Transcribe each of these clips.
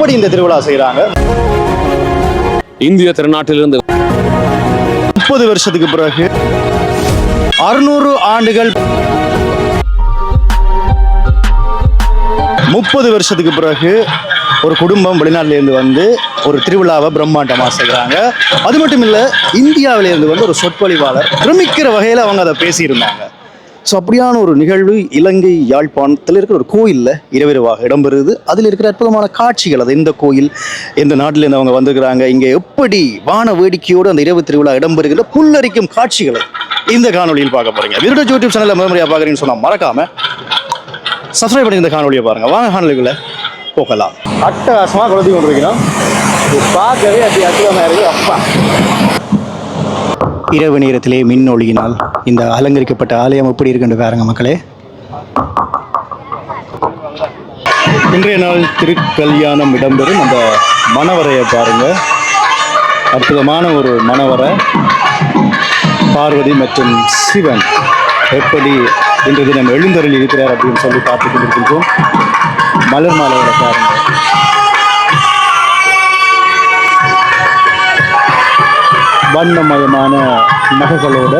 எப்படி இந்த திருவிழா செய்கிறாங்க இந்திய திருநாட்டிலிருந்து முப்பது வருஷத்துக்கு பிறகு அறுநூறு ஆண்டுகள் முப்பது வருஷத்துக்கு பிறகு ஒரு குடும்பம் வெளிநாட்டுல இருந்து வந்து ஒரு திருவிழாவை பிரம்மாண்டமாக செய்கிறாங்க. அது மட்டும் இல்லை இந்தியாவிலேருந்து வந்து ஒரு சொற்பொழிவாளர் பிரமிக்கிற வகையில் அவங்க அதை பேசியிருந்தாங்க. ஸோ அப்படியான ஒரு நிகழ்வு இலங்கை யாழ்ப்பாணத்தில் இருக்கிற ஒரு கோயிலில் இரவிரவாக இடம்பெறுது. அதில் இருக்கிற அற்புதமான காட்சிகள் அது எந்த கோயில் எந்த நாட்டிலேருந்து அவங்க வந்திருக்கிறாங்க இங்கே எப்படி வான வேடிக்கையோடு அந்த இரவு திருவிழா இடம்பெறுகிற புல்லரிக்கும் காட்சிகளை இந்த காணொலியில் பார்க்க போகிறீங்க விருட யூடியூப் சேனலில் முதன்முறையாக பார்க்குறீங்கன்னு சொன்னால் மறக்காம சப்ஸ்கிரைப் பண்ணி இந்த காணொலியை பாருங்கள் வாங்க காணொலிக்குள்ள போகலாம். அட்டகாசமாக குழந்தை கொண்டிருக்கிறோம் பார்க்கவே அப்படி அற்புதமாக இருக்குது அப்பா. இரவு நேரத்திலே மின் ஒளியினால் இந்த அலங்கரிக்கப்பட்ட ஆலயம் எப்படி இருக்குன்னு பாருங்க மக்களே. இன்றைய நாள் திருக்கல்யாணம் இடம்பெறும். அந்த மணவரையை பாருங்க. அற்புதமான ஒரு மணவரை. பார்வதி மற்றும் சிவன் எப்படி இன்று தினம் எழுந்தருள் இருக்கிறார் அப்படின்னு சொல்லி பார்த்து கொண்டிருக்கின்றோம். மலர் மாலையோட பாருங்க. வண்ணமயமான நகைகளோட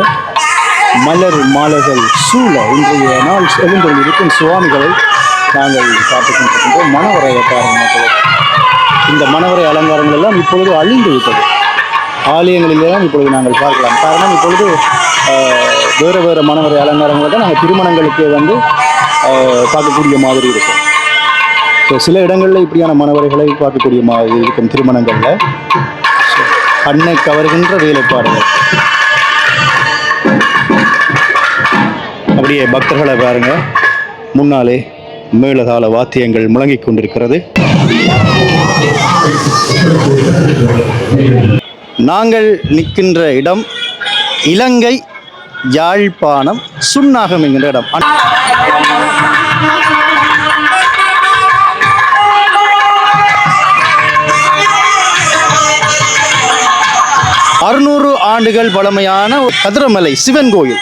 மலர் மாலைகள் சூழ இன்றைய நாள் எழுந்தருள் இருக்கும் சுவாமிகளை நாங்கள் பார்த்து கொண்டிருக்கின்றோம் மணவரையை இந்த மணவரை அலங்காரங்கள் எல்லாம் இப்பொழுது அழிந்து விட்டது. ஆலயங்களிலெல்லாம் இப்பொழுது நாங்கள் பார்க்கலாம். காரணம் இப்பொழுது வேறு வேறு மணவரை அலங்காரங்களை தான் நாங்கள் திருமணங்களுக்கு வந்து பார்க்கக்கூடிய மாதிரி இருக்கும். ஸோ சில இடங்களில் இப்படியான மணவரைகளை பார்க்கக்கூடிய மாதிரி இருக்கும் திருமணங்களில். கண்ணை கவர்கின்ற வேலைப்பாடுகள் அப்படியே பக்தர்களை பாருங்க. முன்னாலே மேலதாள வாத்தியங்கள் முழங்கிக் கொண்டிருக்கிறது. நாங்கள் நிற்கின்ற இடம் இலங்கை யாழ்ப்பாணம் சுண்ணாகம் என்கின்ற இடம். ஆண்டுகள் பழமையான ஒரு கதிரமலை சிவன் கோயில்.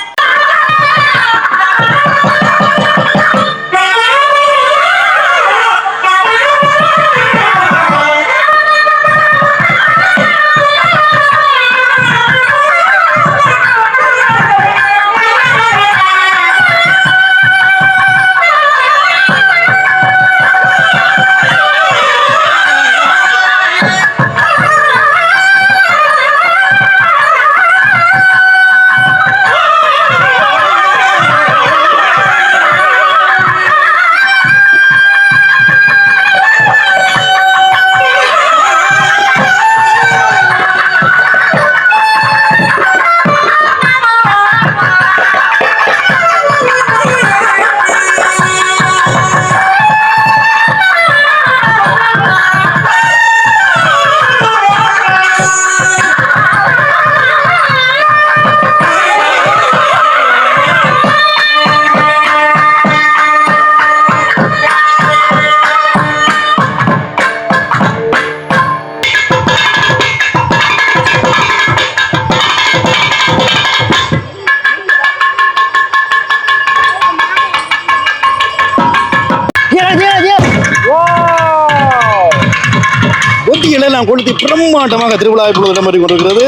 கொளுத்தி திருவிழா இப்பொழுது இடம்பெற்று கொண்டிருக்கிறது.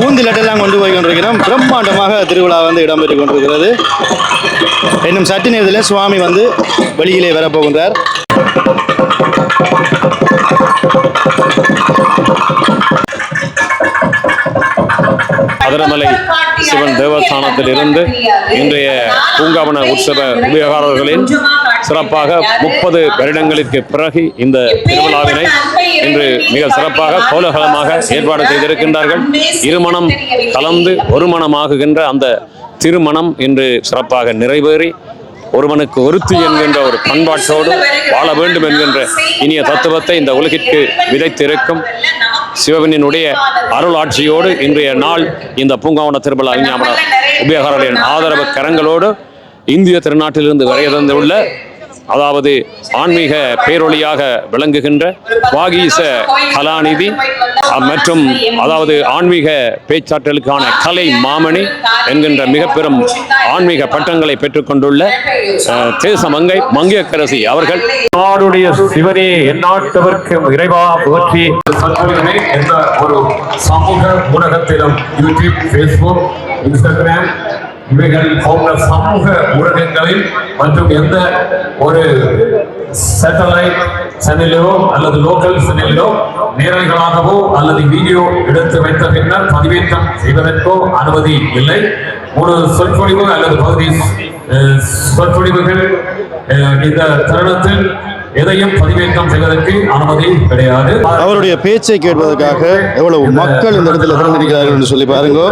பூந்திலட்டெல்லாம் கொண்டு போய் கொண்டிருக்கிறோம். பிரம்மாண்டமாக திருவிழா வந்து இடம்பெற்று கொண்டிருக்கிறது. இன்னும் சற்று நேரத்தில் சுவாமி வந்து வெளியிலே வரப்போகின்றார் திருமலை சிவன் தேவஸ்தானத்தில் இருந்து இன்றைய பூங்காவன உற்சவ உபயோகாரர்களின் சிறப்பாக முப்பது வருடங்களுக்கு பிறகு இந்த திருவிழாவினை இன்று மிக சிறப்பாக கோலகலமாக ஏற்பாடு செய்திருக்கின்றார்கள். இருமணம் கலந்து ஒரு மணமாகுகின்ற அந்த திருமணம் இன்று சிறப்பாக நிறைவேறி ஒருவனுக்கு ஒருத்தி என்கின்ற ஒரு பண்பாட்டோடு வாழ வேண்டும் என்கின்ற இனிய தத்துவத்தை இந்த உலகிற்கு விதைத்திருக்கும் சிவபெண்ணினுடைய அருளாட்சியோடு இன்றைய நாள் இந்த பூங்காவன திருவிழா விஞ்ஞாபன உபயோகர்களின் ஆதரவு கரங்களோடு இந்திய திருநாட்டிலிருந்து வரைய தந்துள்ள அதாவது ஆன்மீக பேரொழியாக விளங்குகின்ற வாகீச கலாநிதி மற்றும் அதாவது ஆன்மீக பேச்சாற்றலுக்கான கலை மாமணி என்கின்ற மிக பெரும் ஆன்மீக பட்டங்களை பெற்றுக்கொண்டுள்ள அஹ், தேசமங்கை மங்கையக்கரசி அவர்கள். நாடுடைய சிவனே எந்நாட்டவர்க்கும் இறைவா புகற்றி சத்குருவே எந்த ஒரு சமூக ஊடகத்திலும் யூடியூப் ஃபேஸ்புக் இன்ஸ்டாகிராம் இவைகள் போன்ற சமூக ஊடகங்களில் மற்றும் எந்த ஒரு சேட்டலைட் சேனலிலோ அல்லது லோக்கல் சேனலிலோ நேரல்களாகவோ அல்லது வீடியோ எடுத்து வைத்த பின்னர் பதிவேற்றம் செய்வதற்கோ அனுமதி இல்லை. ஒரு சொற்பொழிவு அல்லது பகுதி சொற்பொழிவுகள் இந்த தருணத்தில் எதையும் பதிவேற்றம் செய்வதற்கு அனுமதி கிடையாது. அவருடைய பேச்சை கேட்பதற்காக எவ்வளவு மக்கள் இந்த இடத்துல திறந்திருக்கிறார்கள் என்று சொல்லி பாருங்க.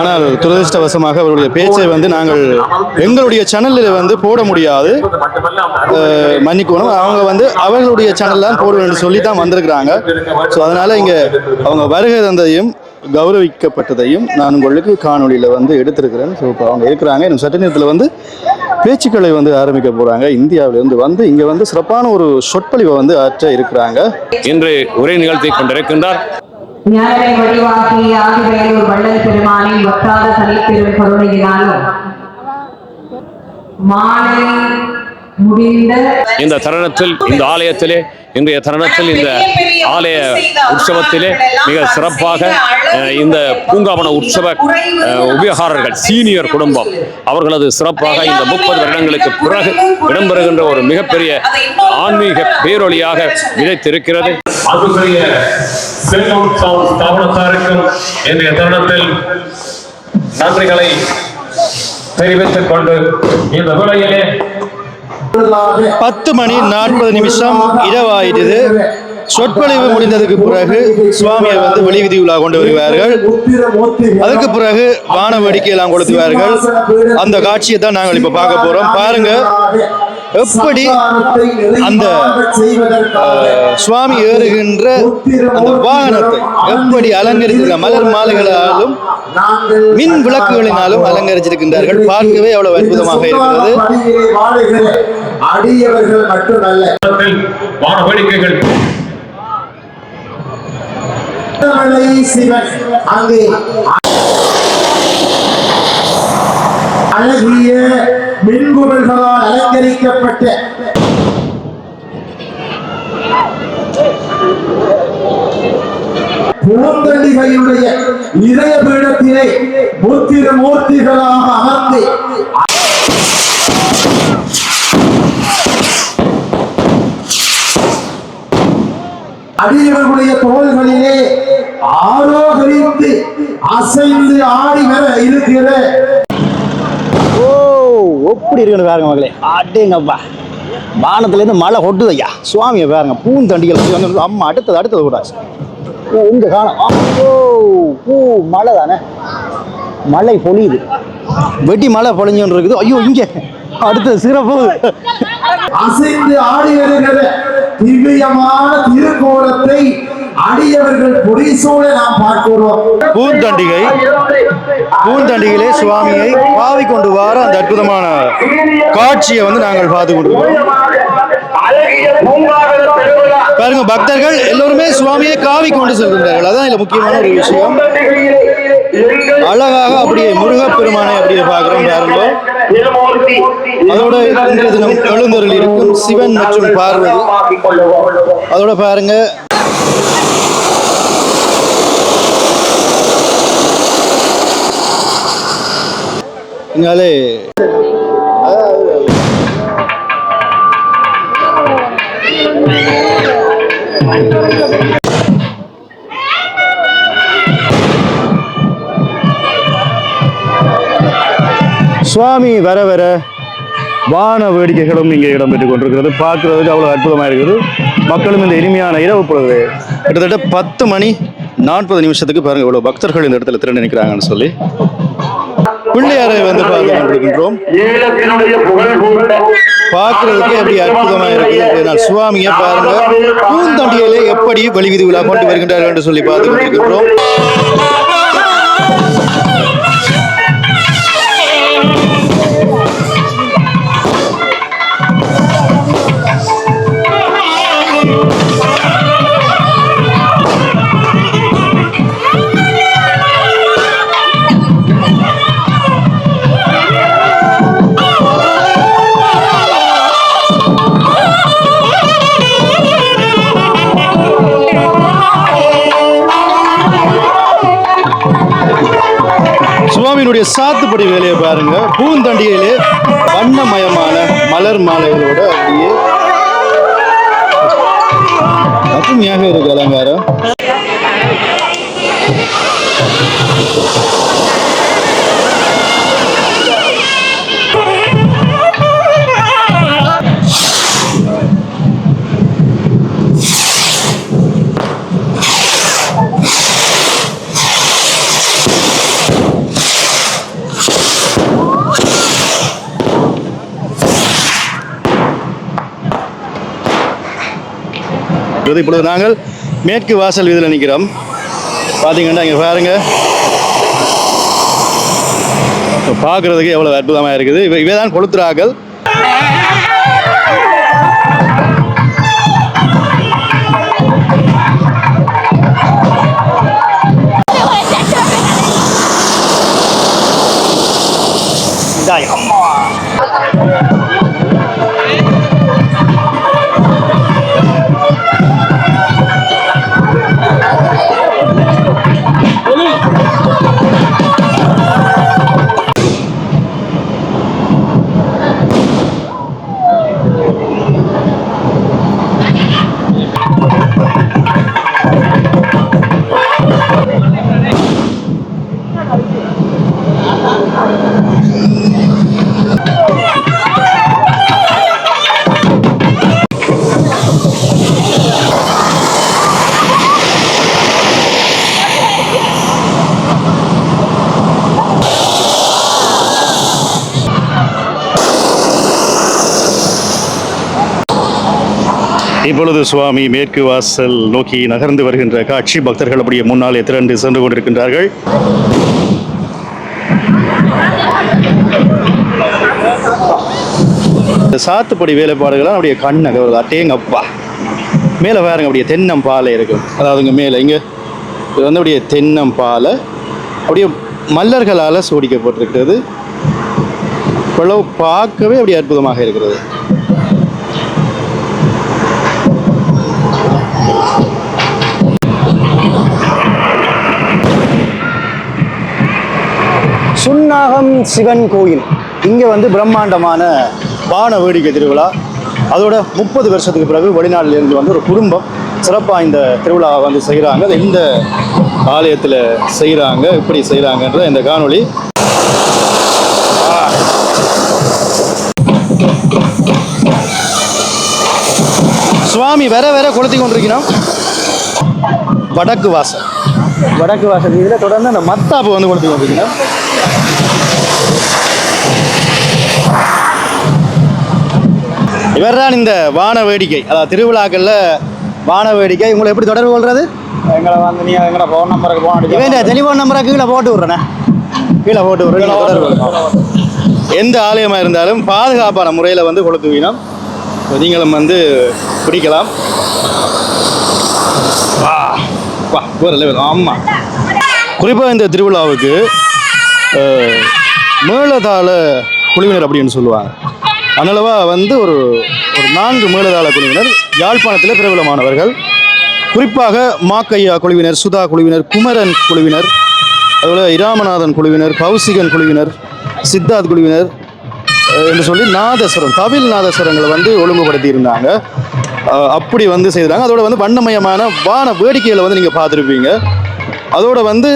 ஆனால் துரதிருஷ்டவசமாக அவருடைய பேச்சை வந்து நாங்கள் எங்களுடைய சேனலில் வந்து போட முடியாது. மன்னிக்கணும். அவங்க வந்து அவர்களுடைய சேனல் தான் போடுவேன் என்று சொல்லி தான் வந்திருக்கிறாங்க. ஸோ அதனால இங்கே அவங்க வருகை தந்ததையும் கௌரவிக்கப்பட்டதையும் நான் உங்களுக்கு காணொளியில் வந்து எடுத்திருக்கிறேன். ஸோ இப்போ அவங்க இருக்கிறாங்க. இன்னும் சட்ட நேரத்தில் வந்து பேச்சுக்களை வந்து ஆரம்பிக்க போகிறாங்க இந்தியாவிலிருந்து வந்து இங்கே வந்து சிறப்பான ஒரு சொற்பொழிவை வந்து ஆற்ற இருக்கிறாங்க. இன்று உரை நிகழ்த்தி கொண்டிருக்கின்றார் ஞானரை வடிவாகி ஆதிவேலூர் வள்ளல் பெருமானின் வற்றாத தனிப்பெரும் கருணையினாலும் மாலை இந்த தருணத்தில் இந்த ஆலயத்திலே இன்றைய தருணத்தில் இந்த ஆலய உற்சவத்திலே மிக சிறப்பாக இந்த பூங்காவன உற்சவ உபயோகாரர்கள் சீனியர் குடும்பம். அவர்களது சிறப்பாக இந்த முப்பது வருடங்களுக்கு பிறகு இடம்பெறுகின்ற ஒரு மிகப்பெரிய ஆன்மீக பேரொளியாக விதைத்திருக்கிறது ஸ்தாபனத்தாருக்கும் இன்றைய தருணத்தில் நன்றிகளை தெரிவித்துக் கொண்டு இந்த வேளையிலே பத்து மணி நாற்பது நிமிஷம் இரவாயிடுது. சொற்பொழிவு முடிந்ததுக்கு பிறகு சுவாமியை வந்து வெளிவிதி உலா கொண்டு வருவார்கள். அதுக்கு பிறகு வான வேடிக்கையெல்லாம் கொடுத்துவார்கள் அந்த காட்சியை தான் நாங்கள் இப்போ பார்க்க போறோம். பாருங்க எப்படி அந்த சுவாமி ஏறுகின்ற அந்த வாகனத்தை எப்படி அலங்கரித்திருக்க மலர் மாலைகளாலும் மின் விளக்குகளினாலும் அலங்கரிச்சிருக்கின்றார்கள் பார்க்கவே எவ்வளவு அற்புதமாக இருக்கிறது அடியவர்கள் மட்டுமல்ல. வான வேடிக்கைகள் திருமலை சிவன். அங்கே அழகிய மின்குரல்களால் அலங்கரிக்கப்பட்ட பூந்தளிகையுடைய இதய பீடத்திலே மூர்த்திகளாக அமர்ந்து அடியவர்களுடைய தோள்களிலே ஆரோகரித்து அசைந்து ஆடி வர இருக்கிற. ஓ எப்படி இருக்குன்னு பாருங்க மகளே அடேங்கப்பா. வானத்துலேருந்து மழை கொட்டுது ஐயா சுவாமியை பாருங்க பூந்தண்டிகள் வந்து அம்மா அடுத்தது அடுத்தது கூடாது ஓ இங்கே காணும். ஓ பூ மழை தானே. மழை பொழியுது. வெட்டி மழை பொழிஞ்சோன்னு இருக்குது. ஐயோ இங்கே. அடுத்தது சிறப்பு. அசைந்து ஆடி வருகிற திவ்யமான திருக்கோலத்தை அடியவர்கள் பொறிசூழ நாம் பார்க்கிறோம். பூந்தண்டிகை. பூந்தண்டிகளே சுவாமியை பாவி கொண்டு வார அந்த அற்புதமான காட்சியை வந்து நாங்கள் பார்த்து கொடுக்கிறோம் பாருங்க பக்தர்கள் எல்லோருமே சுவாமியை காவி கொண்டு செல்கின்றார்கள். அதான் இதுல முக்கியமான ஒரு விஷயம். அழகாக அப்படியே முருகப்பெருமானை அப்படியே பார்க்கிறோம் பாருங்க. அதோட இன்றைய தினம் எழுந்தருள் இருக்கும் சிவன் மற்றும் பார்வதி. அதோட பாருங்க. இங்காலே. சுவாமி வர வர வான வேடிக்கைகளும் இங்கே இடம்பெற்றுக் கொண்டிருக்கிறது. பார்க்கறதுக்கு அவ்வளோ அற்புதமாக இருக்குது. மக்களும் இந்த இனிமையான இரவு பொழுது கிட்டத்தட்ட பத்து மணி நாற்பது நிமிஷத்துக்கு பாருங்கள் இவ்வளோ பக்தர்கள் இந்த இடத்துல திரண்டு நிற்கிறாங்கன்னு சொல்லி. பிள்ளையாரை வந்து பார்த்து பார்க்கறதுக்கு எப்படி அற்புதமா இருக்குது நான் சுவாமியை பாருங்க பூந்தண்டியிலே எப்படி வெளிவிதி விழா கொண்டு வருகின்றார்கள் என்று சொல்லி பார்த்து கொண்டிருக்கின்றோம். இதனுடைய சாத்துப்படி வேலையை பாருங்க. பூந்தண்டியிலே வண்ணமயமான மலர் மாலைகளோட அப்படியே அருமையாக இருக்கு அலங்காரம். இப்பொழுது இப்பொழுது நாங்கள் மேற்கு வாசல் வீதியில் நிற்கிறோம். பார்த்தீங்கன்னா இங்கே பாருங்க. பார்க்குறதுக்கு எவ்வளோ அற்புதமாக இருக்குது. இவை இவை தான் கொளுத்துறாக்கள். இப்பொழுது சுவாமி மேற்கு வாசல் நோக்கி நகர்ந்து வருகின்ற காட்சி பக்தர்கள் அப்படியே முன்னாலே திரண்டு சென்று கொண்டிருக்கின்றார்கள். இந்த சாத்துப்படி வேலைப்பாடுகள்லாம் அப்படியே கண்ணக வருது அட்டேங்கப்பா மேலே பாருங்க அப்படியே தென்னம்பாலை இருக்கும் அதாவது இங்கே மேலே இங்கே. இது வந்து அப்படியே தென்னம்பாலை அப்படியே மல்லர்களால் சோடிக்கப்பட்டிருக்கிறது இவ்வளவு பார்க்கவே அப்படியே அற்புதமாக இருக்கிறது. சுன்னாகம் சிவன் கோயில். இங்கே வந்து பிரம்மாண்டமான வான வேடிக்கை திருவிழா. அதோட முப்பது வருஷத்துக்கு பிறகு வெளிநாட்டிலிருந்து வந்து ஒரு குடும்பம் சிறப்பாக இந்த திருவிழாவை வந்து செய்கிறாங்க. அது இந்த ஆலயத்தில் செய்கிறாங்க. எப்படி செய்கிறாங்கன்ற இந்த காணொளி. சுவாமி வேற வேற கொளுத்தி கொண்டிருக்கிறோம் வடக்கு வாசல். வடக்கு வாசல் இதில் தொடர்ந்து அந்த மத்தாப்பு வந்து கொளுத்தி கொண்டிருக்கிறோம் இவர்தான் இந்த வான வேடிக்கை. அதாவது திருவிழாக்களில் வான வேடிக்கை. உங்களை எப்படி தொடர்பு கொள்றது? எங்களை வந்து நீ எங்களை ஃபோன் நம்பருக்கு ஃபோன் அடிச்சு இவன் டெலிஃபோன் நம்பரை கீழே போட்டு விட்றேண்ணே கீழே போட்டு விட்றேன் தொடர்பு. எந்த ஆலயமாக இருந்தாலும் பாதுகாப்பான முறையில் வந்து கொளுத்துவீனம் நீங்களும் வந்து பிடிக்கலாம் வா வா ஒரு லெவல் ஆமாம் குறிப்பாக இந்த திருவிழாவுக்கு மேளதாள குழுவினர் அப்படின்னு சொல்லுவாங்க. அதனாலவா வந்து ஒரு ஒரு நான்கு மேலதாள குழுவினர் யாழ்ப்பாணத்தில் பிரபலமானவர்கள். குறிப்பாக மாக்கையா குழுவினர் சுதா குழுவினர் குமரன் குழுவினர் அதுபோல் இராமநாதன் குழுவினர் கௌசிகன் குழுவினர் சித்தார்த் குழுவினர் என்று சொல்லி நாதஸ்வரம் தவில் நாதஸ்வரங்களை வந்து ஒழுங்குபடுத்தி இருந்தாங்க அப்படி வந்து செய்தாங்க. அதோட வந்து வண்ணமயமான வான வேடிக்கைகளை வந்து நீங்கள் பார்த்துருப்பீங்க. அதோட வந்து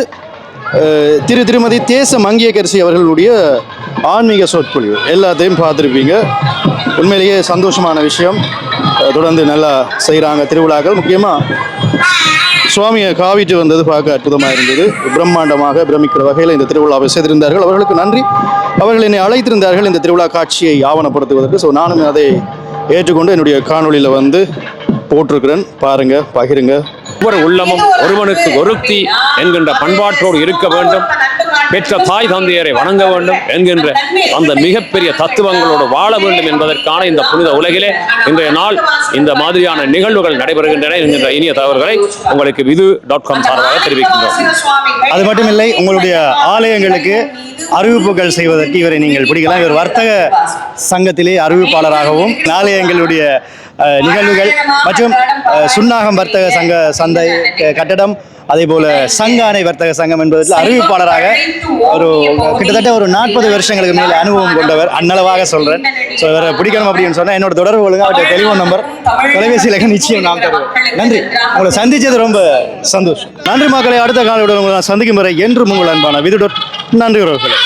திரு திருமதி தேச மங்கியகரிசி அவர்களுடைய ஆன்மீக சொற்பொழிவு. எல்லாத்தையும் பார்த்துருப்பீங்க. உண்மையிலேயே சந்தோஷமான விஷயம். தொடர்ந்து நல்லா செய்கிறாங்க திருவிழாக்கள். முக்கியமாக சுவாமியை காவிட்டு வந்தது பார்க்க அற்புதமாக இருந்தது. பிரம்மாண்டமாக பிரமிக்கிற வகையில் இந்த திருவிழாவை செய்திருந்தார்கள். அவர்களுக்கு நன்றி. அவர்கள் என்னை அழைத்திருந்தார்கள். இந்த திருவிழா காட்சியை ஆவணப்படுத்துவதற்கு. ஸோ நானும் அதை ஏற்றுக்கொண்டு என்னுடைய காணொளியில் வந்து போட்டிருக்கிறேன். பாருங்க பகிருங்க. ஒவ்வொரு உள்ளமும் ஒருவனுக்கு ஒருத்தி என்கின்ற பண்பாட்டோடு இருக்க வேண்டும். பெற்ற தாய் தந்தையரை வணங்க வேண்டும் என்கின்ற அந்த மிகப்பெரிய தத்துவங்களோடு வாழ வேண்டும் என்பதற்கான இந்த புனித உலகிலே இன்றைய நாள் இந்த மாதிரியான நிகழ்வுகள் நடைபெறுகின்றன என்கின்ற இனிய தகவல்களை உங்களுக்கு விது டாட் காம் சார்பாக தெரிவிக்கின்றோம். அது மட்டும் இல்லை உங்களுடைய ஆலயங்களுக்கு அறிவிப்புகள் செய்வதற்கு இவரை நீங்கள் பிடிக்கலாம். இவர் வர்த்தக சங்கத்திலே அறிவிப்பாளராகவும் ஆலயங்களுடைய நிகழ்வுகள் மற்றும் சுண்ணாகம் சுன்னாகம் வர்த்தக சங்க சந்தை கட்டடம் அதே போல சங்கானை வர்த்தக சங்கம் என்பதில் அறிவிப்பாளராக ஒரு கிட்டத்தட்ட ஒரு நாற்பது வருஷங்களுக்கு மேல அனுபவம் கொண்டவர். அன்னளவாக சொல்றேன். ஸோ இவரை பிடிக்கணும் அப்படின்னு சொன்னா என்னோட தொடர்பு கொள்ளுங்க அவருடைய டெலிஃபோன் நம்பர் தொலைபேசி இலக்கம் நிச்சயம் நாம் தருவோம். நன்றி. உங்களை சந்திச்சது ரொம்ப சந்தோஷம். நன்றி மக்களை. அடுத்த காலையுடன் உங்களை நான் சந்திக்கும் வரை என்றும் உங்கள் அன்பான விதுடர் நன்றி உறவுகளே.